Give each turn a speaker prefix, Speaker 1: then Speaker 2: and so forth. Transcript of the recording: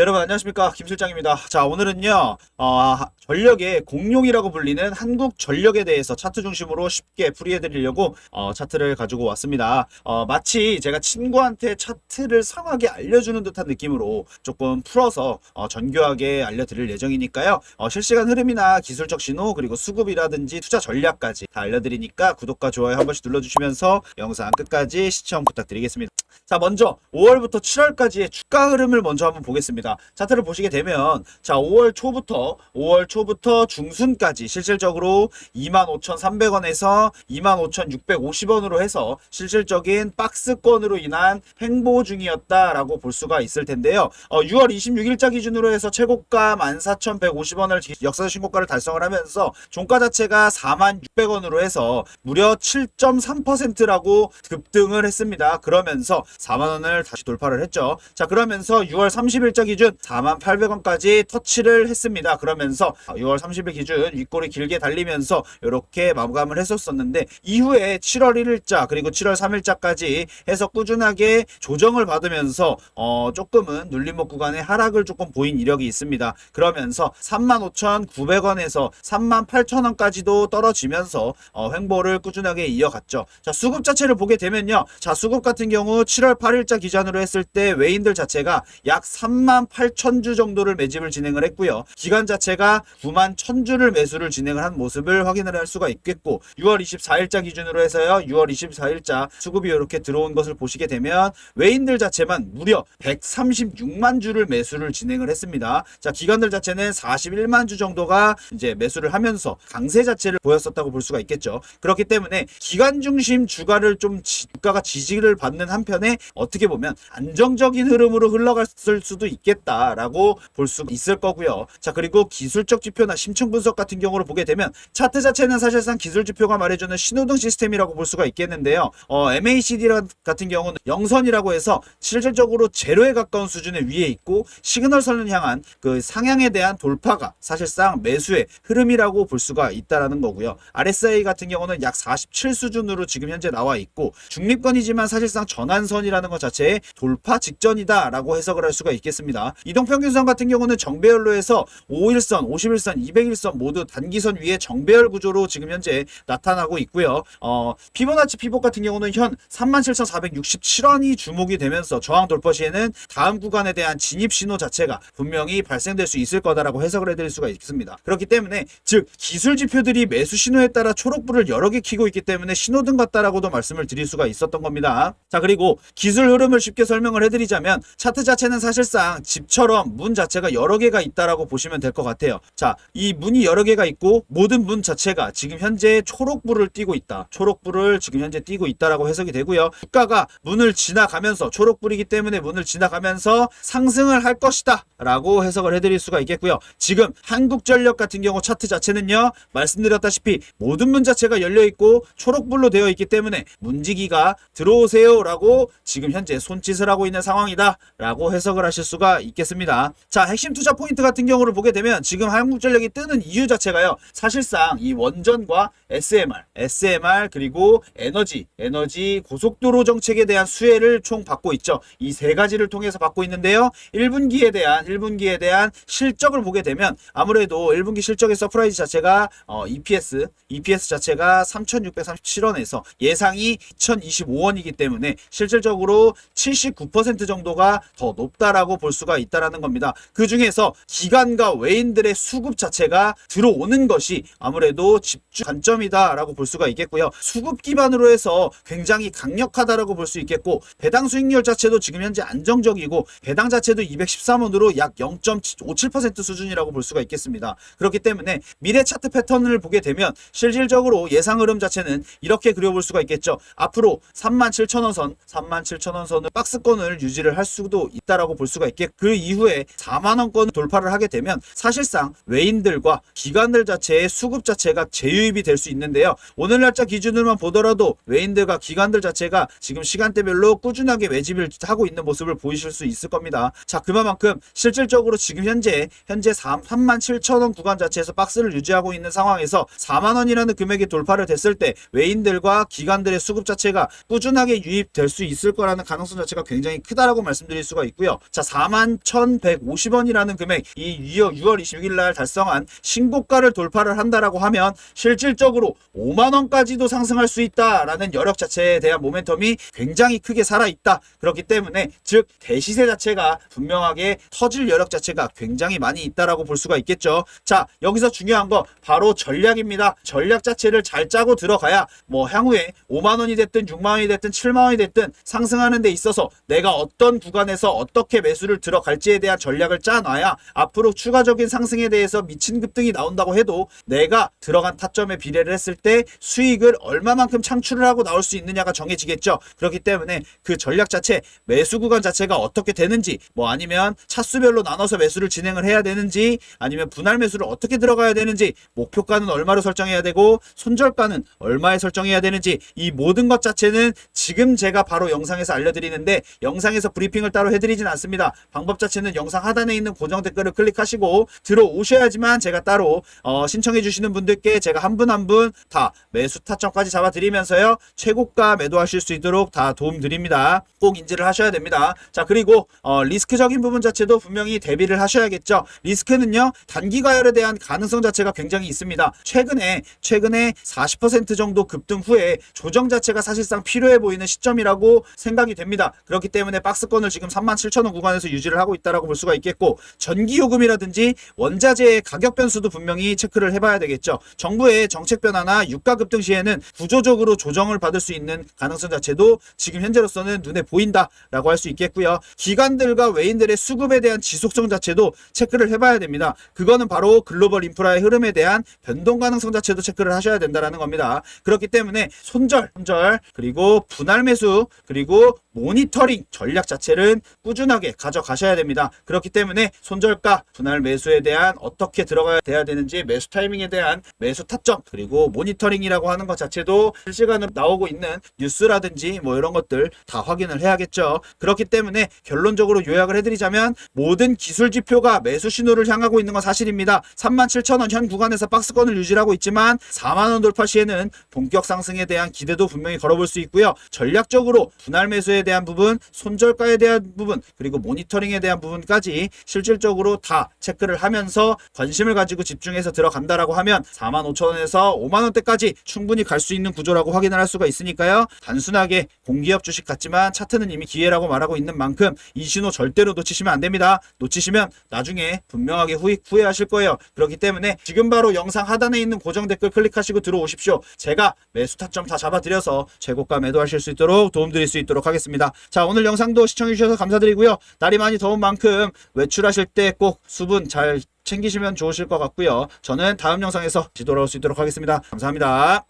Speaker 1: 네, 여러분 안녕하십니까 김 실장입니다. 자 오늘은요 어, 전력의 공룡이라고 불리는 한국 전력에 대해서 차트 중심으로 쉽게 풀이해드리려고 어, 차트를 가지고 왔습니다. 어, 마치 제가 친구한테 차트를 상하게 알려주는 듯한 느낌으로 조금 풀어서 어, 정교하게 알려드릴 예정이니까요. 어, 실시간 흐름이나 기술적 신호 그리고 수급이라든지 투자 전략까지 다 알려드리니까 구독과 좋아요 한 번씩 눌러주시면서 영상 끝까지 시청 부탁드리겠습니다. 자 먼저 5월부터 7월까지의 주가 흐름을 먼저 한번 보겠습니다. 차트를 보시게 되면 자 5월 초부터 5월 초부터 중순까지 실질적으로 25,300원에서 25,650원으로 해서 실질적인 박스권으로 인한 횡보 중이었다라고 볼 수가 있을 텐데요. 어, 6월 26일자 기준으로 해서 최고가 14,150원을 역사적 신고가를 달성을 하면서 종가 자체가 46,600원으로 해서 무려 7.3%라고 급등을 했습니다. 그러면서 4만 원을 다시 돌파를 했죠. 자, 그러면서 6월 30일자 기준 4만 800원까지 터치를 했습니다. 그러면서 6월 30일 기준 윗골이 길게 달리면서 이렇게 마감을 했었었는데 이후에 7월 1일자 그리고 7월 3일자까지 해서 꾸준하게 조정을 받으면서 어, 조금은 눌림목 구간의 하락을 조금 보인 이력이 있습니다. 그러면서 35,900원에서 38,000원까지도 떨어지면서 어, 횡보를 꾸준하게 이어갔죠. 자, 수급 자체를 보게 되면요. 자, 수급 같은 경우 7월 8일자 기준으로 했을 때 외인들 자체가 약 3만 8천 주 정도를 매집을 진행을 했고요. 기간 자체가 9만 1천 주를 매수를 진행을 한 모습을 확인을 할 수가 있겠고 6월 24일자 기준으로 해서요. 6월 24일자 수급이 이렇게 들어온 것을 보시게 되면 외인들 자체만 무려 136만 주를 매수를 진행을 했습니다. 자, 기관들 자체는 41만 주 정도가 이제 매수를 하면서 강세 자체를 보였었다고 볼 수가 있겠죠. 그렇기 때문에 기관 중심 주가를 좀 지- 주가가 지지를 받는 한편 에 어떻게 보면 안정적인 흐름으로 흘러갔을 수도 있겠다라고 볼 수 있을 거고요. 자, 그리고 기술적 지표나 심층 분석 같은 경우를 보게 되면 차트 자체는 사실상 기술 지표가 말해주는 신호등 시스템이라고 볼 수가 있겠는데요. 어, MACD 같은 경우는 영선이라고 해서 실질적으로 제로에 가까운 수준의 위에 있고 시그널 선을 향한 그 상향에 대한 돌파가 사실상 매수의 흐름이라고 볼 수가 있다라는 거고요. RSI 같은 경우는 약 47 수준으로 지금 현재 나와 있고 중립권이지만 사실상 전환 선이라는 것 자체에 돌파 직전이다 라고 해석을 할 수가 있겠습니다. 이동평균선 같은 경우는 정배열로 해서 5일선, 51선, 200일선 모두 단기선 위에 정배열 구조로 지금 현재 나타나고 있고요. 어, 피보나치 피복 같은 경우는 현 37,467원이 주목이 되면서 저항 돌파 시에는 다음 구간에 대한 진입 신호 자체가 분명히 발생될 수 있을 거다라고 해석을 해드릴 수가 있습니다. 그렇기 때문에 즉 기술 지표들이 매수 신호에 따라 초록불을 여러 개 켜고 있기 때문에 신호등 같다라고도 말씀을 드릴 수가 있었던 겁니다. 자 그리고 기술 흐름을 쉽게 설명을 해드리자면 차트 자체는 사실상 집처럼 문 자체가 여러 개가 있다라고 보시면 될 것 같아요. 자 이 문이 여러 개가 있고 모든 문 자체가 지금 현재 초록불을 띄고 있다. 초록불을 지금 현재 띄고 있다라고 해석이 되고요. 주가가 문을 지나가면서 초록불이기 때문에 문을 지나가면서 상승을 할 것이다. 라고 해석을 해드릴 수가 있겠고요. 지금 한국전력 같은 경우 차트 자체는요. 말씀드렸다시피 모든 문 자체가 열려 있고 초록불로 되어 있기 때문에 문지기가 들어오세요 라고 지금 현재 손짓을 하고 있는 상황이다 라고 해석을 하실 수가 있겠습니다. 자 핵심 투자 포인트 같은 경우를 보게 되면 지금 한국전력이 뜨는 이유 자체가요. 사실상 이 원전과 SMR, SMR 그리고 에너지, 에너지 고속도로 정책에 대한 수혜를 총 받고 있죠. 이 세 가지를 통해서 받고 있는데요. 1분기에 대한 1분기에 대한 실적을 보게 되면 아무래도 1분기 실적의 서프라이즈 자체가 어, EPS, EPS 자체가 3,637원에서 예상이 2,025원이기 때문에 실질적으로 79% 정도가 더 높다라고 볼 수가 있다라는 겁니다. 그 중에서 기관과 외인들의 수급 자체가 들어오는 것이 아무래도 집중 관점이다라고 볼 수가 있겠고요. 수급 기반으로 해서 굉장히 강력하다라고 볼 수 있겠고 배당 수익률 자체도 지금 현재 안정적이고 배당 자체도 213원으로 약 0.57% 수준이라고 볼 수가 있겠습니다. 그렇기 때문에 미래 차트 패턴을 보게 되면 실질적으로 예상 흐름 자체는 이렇게 그려볼 수가 있겠죠. 앞으로 37,000원 선, 37,000원 선을 박스권을 유지를 할 수도 있다라고 볼 수가 있겠고 그 이후에 4만 원권 돌파를 하게 되면 사실상 외인들과 기관들 자체의 수급 자체가 재유입이 될 수 있는데요. 오늘 날짜 기준으로만 보더라도 외인들과 기관들 자체가 지금 시간대별로 꾸준하게 매집을 하고 있는 모습을 보이실 수 있을 겁니다. 자, 그만큼 실질적으로 지금 현재 현재 3, 3만 7천 원 구간 자체에서 박스를 유지하고 있는 상황에서 4만 원이라는 금액이 돌파를 됐을 때 외인들과 기관들의 수급 자체가 꾸준하게 유입될 수 있을 거라는 가능성 자체가 굉장히 크다라고 말씀드릴 수가 있고요. 자, 41,150원이라는 금액 이 6월, 6월 26일 날 달성한 신고가를 돌파를 한다라고 하면 실질적으로 5만 원까지도 상승할 수 있다라는 여력 자체에 대한 모멘텀이 굉장히 크게 살아 있다. 그렇기 때문에 즉 대시세 자체가 분명하게 터질 여력 자체가 굉장히 많이 있다라고 볼 수가 있겠죠. 자, 여기서 중요한 거 바로 전략입니다. 전략 자체를 잘 짜고 들어가야 뭐 향후에 5만 원이 됐든 6만 원이 됐든 7만 원이 됐든 상승하는 데 있어서 내가 어떤 구간에서 어떻게 매수를 들어갈지에 대한 전략을 짜놔야 앞으로 추가적인 상승에 대해서 미친 급등이 나온다고 해도 내가 들어간 타점에 비례를 했을 때 수익을 얼마만큼 창출을 하고 나올 수 있느냐가 정해지겠죠. 그렇기 때문에 그 전략 자체 매수 구간 자체가 어떻게 되는지 뭐 아니면 차수별로 나눠서 매수를 진행을 해야 되는지 아니면 분할 매수를 어떻게 들어가야 되는지 목표가는 얼마로 설정해야 되고 손절가는 얼마에 설정해야 되는지 이 모든 것 자체는 지금 제가 바로 영상에서 알려드리는데 영상에서 브리핑을 따로 해드리진 않습니다. 방법 자체는 영상 하단에 있는 고정 댓글을 클릭하시고 들어오셔야지만 제가 따로 어, 신청해 주시는 분들께 제가 한 분 한 분 다 매수 타점까지 잡아드리면서요 최고가 매도하실 수 있도록 다 도움 드립니다. 꼭 인지를 하셔야 됩니다. 자 그리고 어, 리스크적인 부분 자체도 분명히 대비를 하셔야겠죠. 리스크는요 단기 가열에 대한 가능성 자체가 굉장히 있습니다. 최근에 최근에 40% 정도 급등 후에 조정 자체가 사실상 필요해 보이는 시점이라고 생각이 됩니다. 그렇기 때문에 박스권을 지금 37,000원 구간에서 유지를 하고 있다라고 볼 수가 있겠고 전기 요금이라든지 원자재의 가격 변수도 분명히 체크를 해봐야 되겠죠. 정부의 정책 변화나 유가 급등 시에는 구조적으로 조정을 받을 수 있는 가능성 자체도 지금 현재로서는 눈에 보인다라고 할 수 있겠고요. 기관들과 외인들의 수급에 대한 지속성 자체도 체크를 해봐야 됩니다. 그거는 바로 글로벌 인프라의 흐름에 대한 변동 가능성 자체도 체크를 하셔야 된다라는 겁니다. 그렇기 때문에 손절, 손절 그리고 분할 매수 그리고 모니터링 전략 자체는 꾸준하게 가져가셔야 됩니다. 그렇기 때문에 손절가, 분할 매수에 대한 어떻게 들어가야 돼야 되는지 매수 타이밍에 대한 매수 타점 그리고 모니터링이라고 하는 것 자체도 실시간으로 나오고 있는 뉴스라든지 뭐 이런 것들 다 확인을 해야겠죠. 그렇기 때문에 결론적으로 요약을 해드리자면 모든 기술 지표가 매수 신호를 향하고 있는 건 사실입니다. 37,000원 현 구간에서 박스권을 유지하고 있지만 4만원 돌파 시에는 본격 상승에 대한 기대도 분명히 걸어볼 수 있고요. 전략적으로 분할 매수에 대한 부분, 손절가에 대한 부분, 그리고 모니터링에 대한 부분까지 실질적으로 다 체크를 하면서 관심을 가지고 집중해서 들어간다라고 하면 45,000원에서 5만원대까지 충분히 갈 수 있는 구조라고 확인을 할 수가 있으니까요. 단순하게 공기업 주식 같지만 차트는 이미 기회라고 말하고 있는 만큼 이 신호 절대로 놓치시면 안 됩니다. 놓치시면 나중에 분명하게 후회, 후회하실 거예요. 그렇기 때문에 지금 바로 영상 하단에 있는 고정 댓글 클릭하시고 들어오십시오. 제가 매수 타점 다 잡아드려서 최고가 매도하실 수 있도록 도움드릴 수 있도록 하겠습니다. 자 오늘 영상도 시청해주셔서 감사드리고요. 날이 많이 더운 만큼 외출하실 때 꼭 수분 잘 챙기시면 좋으실 것 같고요. 저는 다음 영상에서 돌아올 수 있도록 하겠습니다. 감사합니다.